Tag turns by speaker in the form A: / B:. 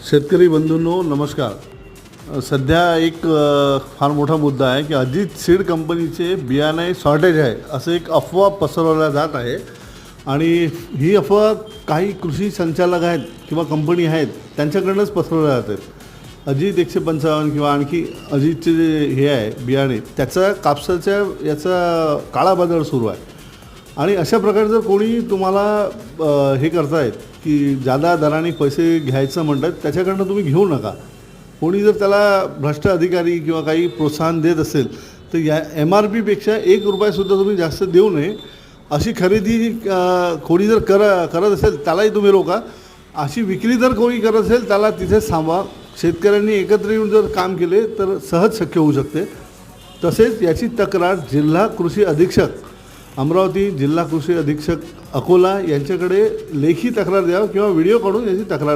A: शेतकरी बंधूंनो नमस्कार. सध्या एक फार मोठा मुद्दा आहे की अजित सीड कंपनीचे बियाणे शॉर्टेज आहे असं एक अफवा पसरवल्या जात आहे. आणि ही अफवा काही कृषी संचालक आहेत किंवा कंपनी आहेत त्यांच्याकडनंच पसरवल्या जातात अजित एकशे पंचावन्न किंवा आणखी अजितचे जे हे आहे बियाणे त्याचा कापसाच्या याचा काळा बाजार सुरू आहे. आणि अशा प्रकारे जर कोणी तुम्हाला हे करतायत की जादा दराने पैसे घ्यायचं म्हणतात त्याच्याकडनं तुम्ही घेऊ नका. कोणी जर त्याला भ्रष्ट अधिकारी किंवा काही प्रोत्साहन देत असेल तर या एम आर पीपेक्षा एक रुपयासुद्धा तुम्ही जास्त देऊ नये. अशी खरेदी कोणी जर कर करत असेल त्यालाही तुम्ही रोका. अशी विक्री जर कोणी करत असेल त्याला तिथेच थांबवा. शेतकऱ्यांनी एकत्र येऊन जर काम केले तर सहज शक्य होऊ शकते. तसेच याची तक्रार जिल्हा कृषी अधीक्षक अमरावती जिल्हा कृषी अधीक्षक अकोला यांच्याकडे लेखी तक्रार द्यावं किंवा व्हिडिओ काढून याची तक्रार